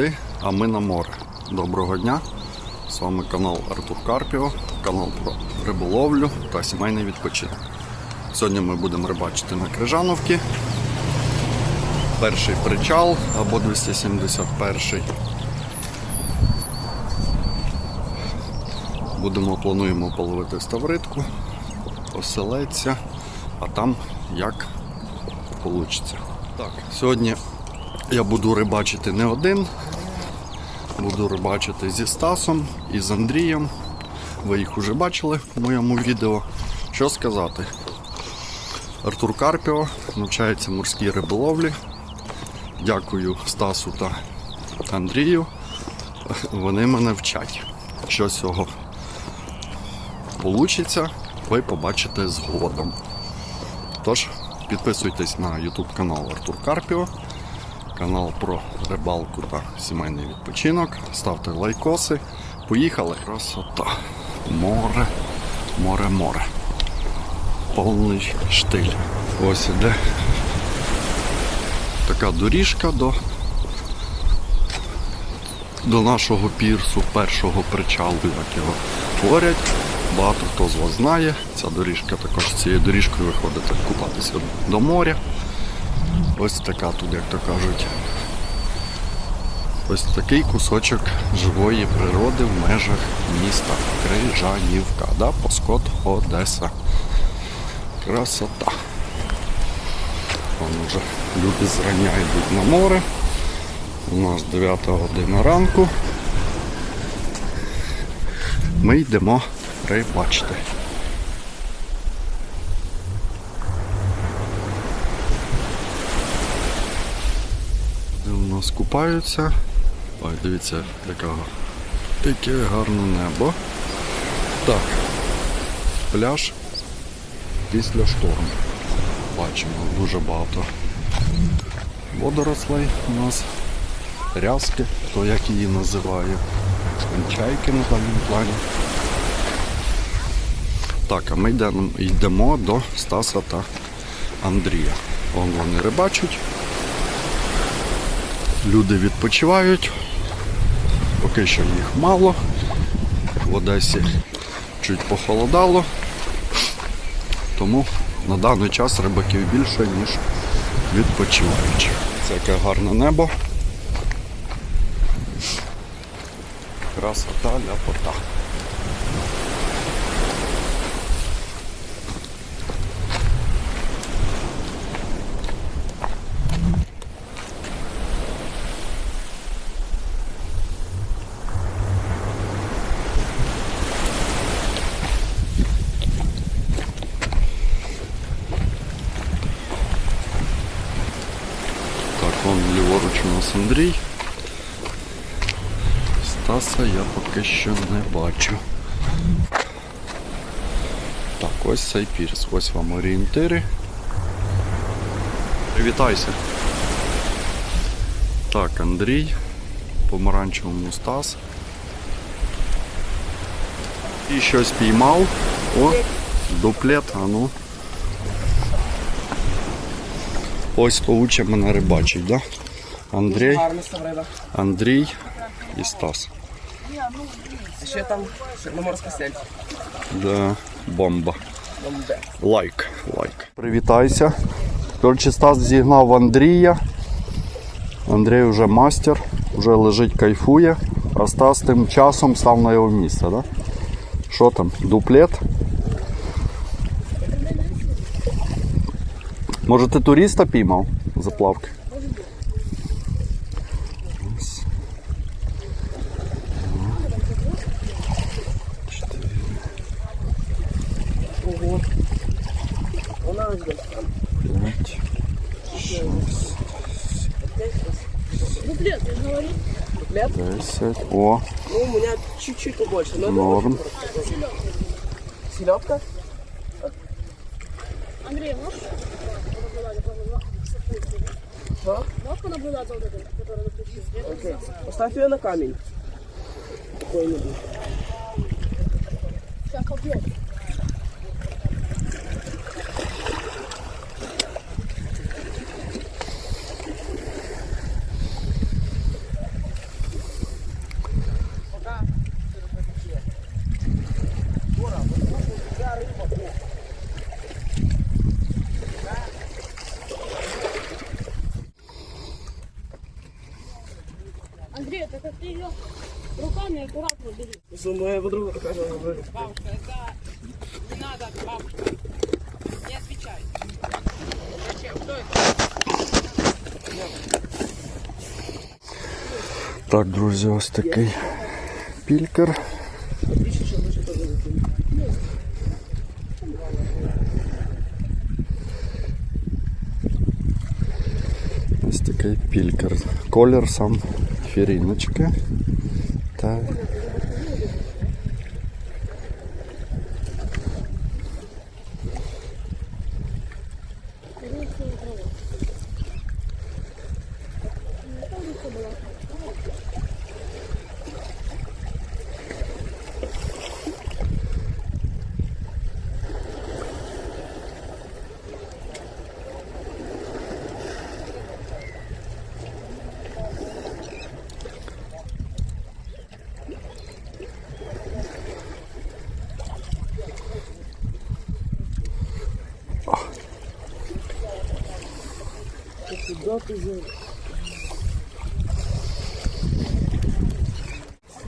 води, а ми на море. Доброго дня! З вами канал Артур Карпіо, канал про риболовлю та сімейний відпочинок. Сьогодні ми будемо рибачити на Крижановці. Перший причал або 271. Будемо плануємо половити ставритку, оселедця, а там як вийде. Так, сьогодні я буду рибачити не один, буду рибачити зі Стасом і з Андрієм. Ви їх вже бачили в моєму відео. Що сказати? Артур Карпіо навчається морській риболовлі. Дякую Стасу та Андрію. Вони мене вчать. Що з цього вийде, ви побачите згодом. Тож, підписуйтесь на YouTube канал Артур Карпіо, канал про рибалку та сімейний відпочинок. Ставте лайкоси. Поїхали. Красота. Море, море, море. Повний штиль. Ось іде така доріжка до, до нашого пірсу, першого причалу, як його творять. Багато хто з вас знає. Ця доріжка також цією доріжкою виходите купатися до моря. Ось така тут, як то кажуть. Ось такий кусочок живої природи в межах міста Крижанівка, да? Поскот Одеса. Красота. Вон уже люди зрання йдуть на море. У нас 9 година ранку. Ми йдемо рибачити. Де у нас купаються. Ой, дивіться, яка, яке гарне небо. Так, пляж після шторму. Бачимо дуже багато водорослей у нас, рязки, хто як її називає, чайки на дальньому плані. Так, а ми йдемо, йдемо до Стаса та Андрія. Вон вони рибачать. Люди відпочивають. Поки що їх мало. В Одесі чуть похолодало. Тому на даний час рибаків більше, ніж відпочиваючих. Це яке гарне небо. Красота ляпота. Так, вон ліворуч у нас Андрій. Стаса я поки що не бачу. Так, ось цей пірс. Ось вам орієнтири. Привітайся. Так, Андрій. Помаранчевому Стас. І щось піймав. О, дуплет, а ну. Ось получе мене рибачить, да? Андрій, Андрій і Стас. Ще там чорноморська сель. Да, бомба. Бомбе. Лайк, лайк. Привітайся. Коротше, Стас зігнав Андрія. Андрій вже мастер, вже лежить, кайфує, а Стас тим часом став на його місце, да? Що там? Дуплет? Може ти туриста піймав заплавки? Ось. Дуплет, я же говорю. Дуплет? десять. О, Ну, у меня чуть-чуть побольше. Но это Норм. Селедка? Андрей, можешь Что? можешь понаблюдать за вот этим, который на ключе? Окей. Поставь ее на камень. Какой-нибудь. Сейчас побьет. Ты ее руками аккуратно бери. Что моя подруга такая же говорит. Бабушка, это не надо, бабушка. Не отвечай. Зачем? Что это? Так, друзі, ось такий пількер. Ось такий пількер. Колір сам фіріночки. Так. Куда ты же?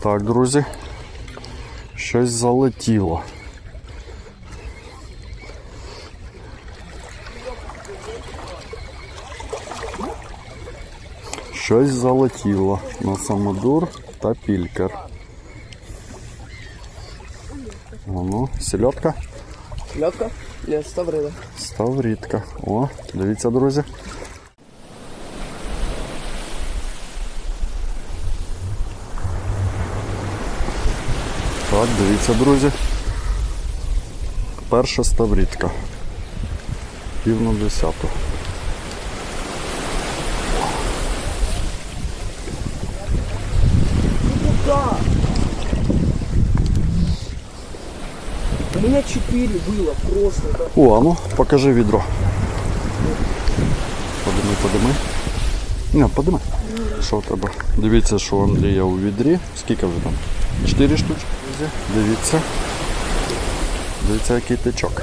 Так, друзі. Щось залетіло. Щось залетіло на самодур та пількер. Воно, сільотка, Лёдка? Нет, ставрила. ставрідка. О, дивіться, друзі. Дивіться, друзі. Перша ставрідка. Пів на десяту. У меня четыре было просто. О, а ну, покажи відро. Подими, подими. Не, подими. Що в тебе? Дивіться, що Андрія у відрі. Скільки вже там? Чотири штучки. Друзі. Дивіться. Дивіться, який течок.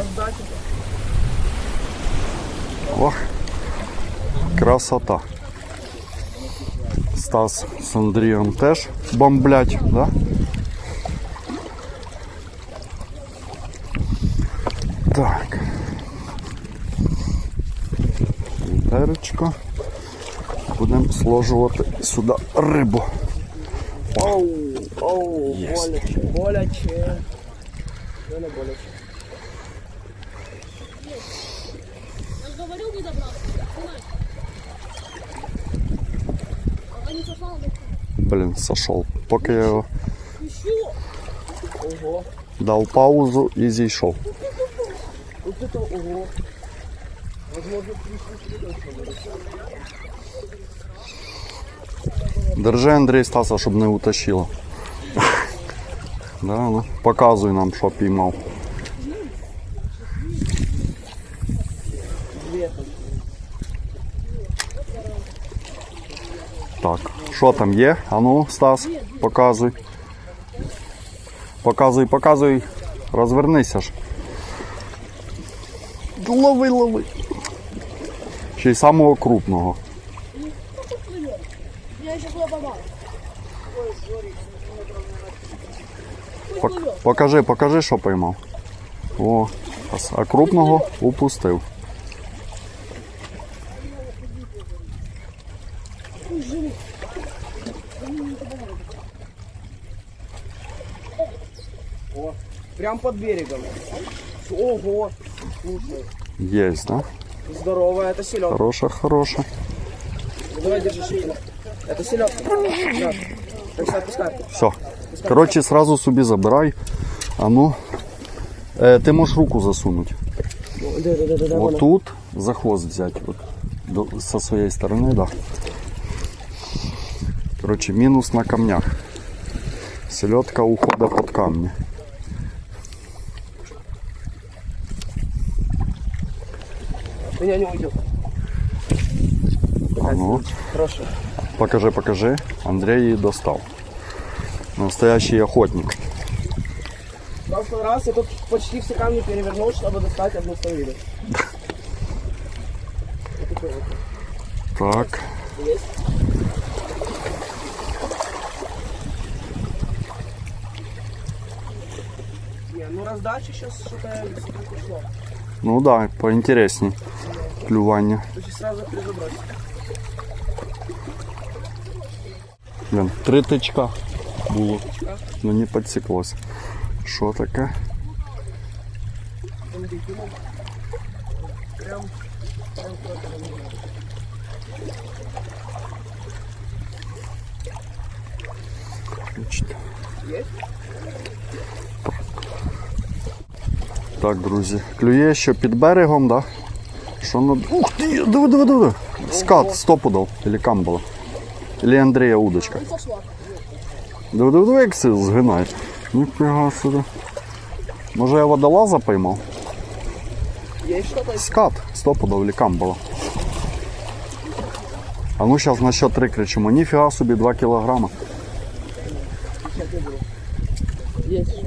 Ох. Красота. Стас з Андрієм теж бомблять, да? Так. Терочко. Будемо сложувати сюди рибу. Оу, оу, Есть. боляче, боляче. Что на боляче? Я же говорил не. А не сошел. Поки я його Еще. Ого. дав паузу і зійшов. Вот это ого. Возможно, три штуки. Держи Андрій Стаса, щоб не утащило. Да, ну, показуй нам, що піймав. Так, що там є? Ану, Стас, показуй. Показуй, показуй. Розвернися ж. Лови, лови. Ще й самого крупного. Пок- Покажи, покажи, що поймав. О, а- крупного упустив. О, прям под берегом. Ого. Слушай, Єсть, да? здоровая, это селедка. Хороша, хороша. Давай держи шейку. Это селедка. Да. Так что отпускай. Все. Коротше, сразу собі забирай. А ну. Е, ти можеш руку засунути. Тут за хвост взять. Вот, до, со своей стороны, да. Короче, минус на камнях. Селедка ухода под камни. Меня не уйдет. А ну, Хорошо. покажи, покажи. Андрей її достав. Настоящий охотник. В прошлый раз я тут почти все камни перевернул, чтобы достать одну ставили. Так. Есть? Не, ну раздача сейчас что-то ушло. Ну да, поинтересней. Клювание. Блин, три тычка було. Ну не підсіклося. Що таке? Так, друзі, клює ще під берегом, да? Що на. Ух ти! Диви, диви, диви! Скат, стопудов. Или камбала. Или Андрія удочка. Диви, як це згинає. Ніфіга собі. Може я водолаза поймав? Скат, стопудов или камбала. А ну зараз на що три кричимо. Ніфіга собі 2 кілограма. Есть.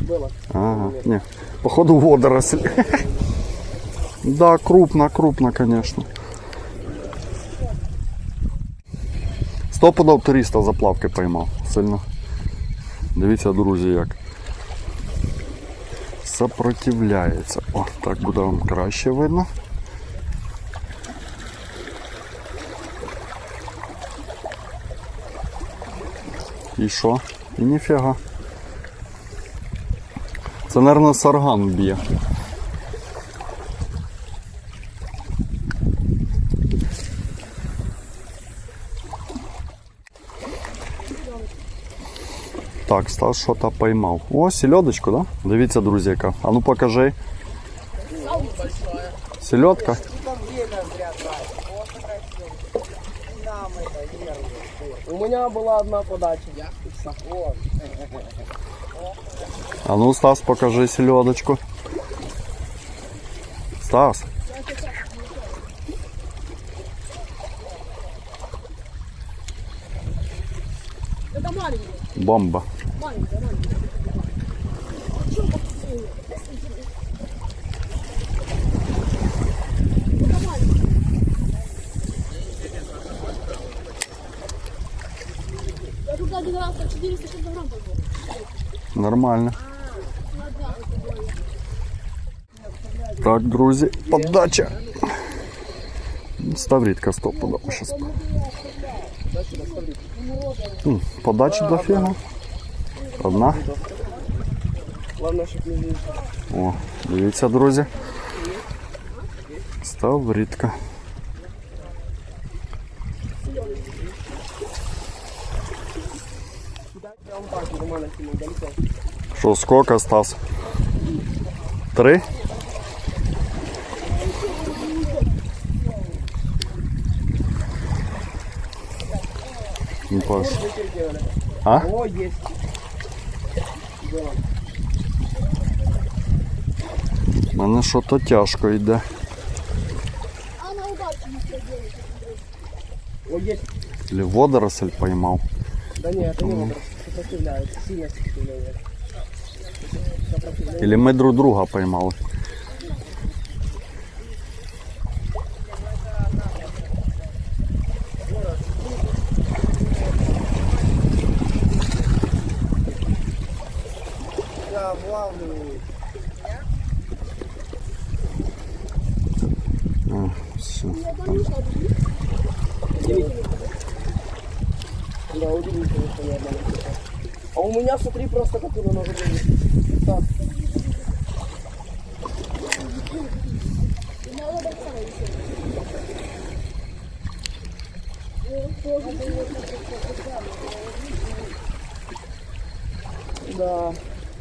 Было. Ага, ні. Походу водоросль. Да, крупно, крупно, конечно. Стопудов туриста заплавки поймав. Сильно. Дивіться, друзі, як. Сопротивляється. О, так буде вам краще видно. І що? І ніфіга. Це, мабуть, сарган б'є. Так, Стас що-то поймав. О, сельодочку, да? Дивіться, друзі, яка. А ну покажи. Селедка. У меня была одна подача. А ну, Стас, покажи селедочку. Стас. Бомба. Маленький, маленький. Я тут один раз так 400 килограмм поймал. Нормально. На дня это было. Так, друзі, подача. Ставрітка стопудово. Щас. М, Подача до фіга. Одна. Главное, чтобы не видеть. О, дивіться, друзі. Ставрітка. Я вам так нормально кинул, далеко. Що, сколько, Стас? Три? Не паш. Переделали. А? О, есть. Мене що-то тяжко йде. А на удачу не делать. О. Или водоросль поймав. Да нет, это не водоросль, Сопротивляется. Сильно сопротивляется. Сопротивляется. Или ми друг друга поймали. Меня, смотри, просто как на ногу Так. Да.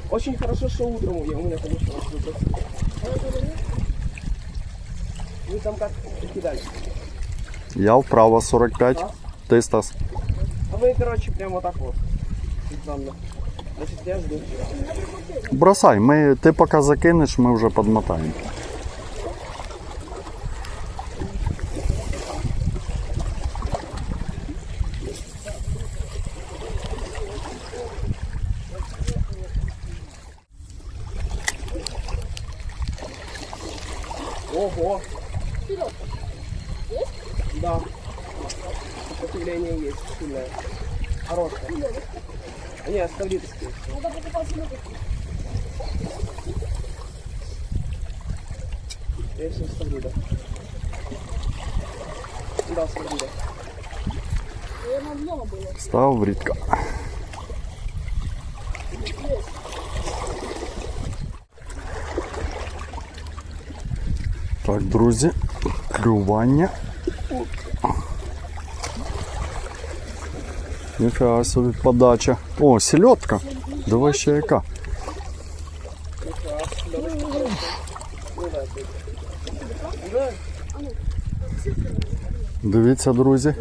Очень хорошо, что утром я у меня, конечно, выброс. Вы там как кидали? Я вправо 45. Ти Стас. А вы, короче, прямо вот так вот. Странно. Бросай, ми, ти поки закинеш, ми вже підмотаємо. Ого! Вперед. Да. Сопротивление есть сильное. Не, оставь литочки. Надо. Я все оставлю, да. Да, оставлю, да. Став брідка. Так, друзья, клювання. Ніфіга собі подача. О, сільотка. Давай ще яка. Дивіться, друзі.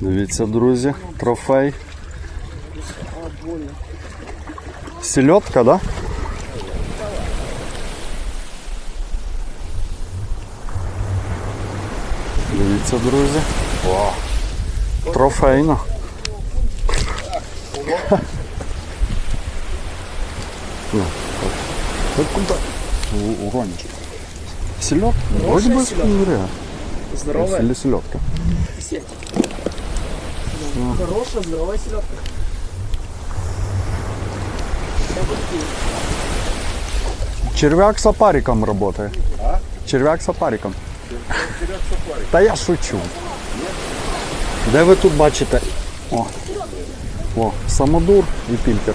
Дивіться, друзі, трофей. Сільотка, да? Дивіться, друзі. О, трофейно. Ну, так. Так куди? У- Урончик. Селедка? Вроде бы селедка. скумбрия. Здоровая? Или селедка. Сеть. Хорошая, здоровая селедка. Червяк с опариком работает. Червяк с опариком. Та я шучу. Де ви тут бачите? О, О самодур і пільтер.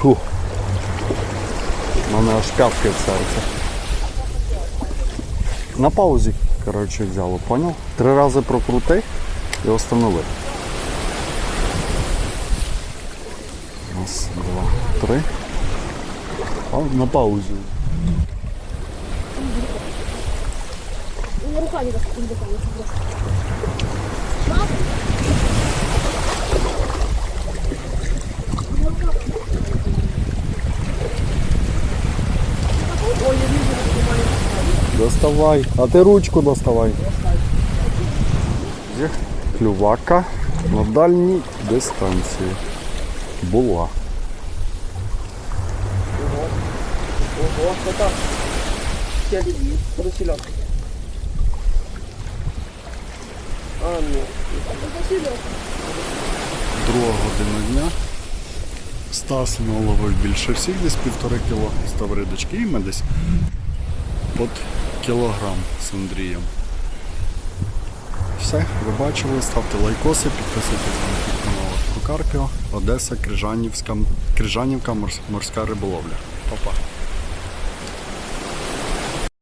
Фу. У мене аж в серці. На паузі, коротше, взяло, поняв? Три рази прокрути і останови. Раз, два, три. А, на паузі. Ну, руками как не дотянется просто. Доставай. А ти ручку доставай. Є Клювака на дальній дистанції. Була. Ого, это сеть. Это селедка. А, ну. Друга година дня. Стас наловив більше всіх, десь півтори кіло ставридочки. І ми десь під кілограм з Андрієм. Все, ви бачили, ставте лайкоси, підписуйтесь на канал Карпіо, Одеса, Крижанівська, Крижанівка, морська риболовля. Па-па.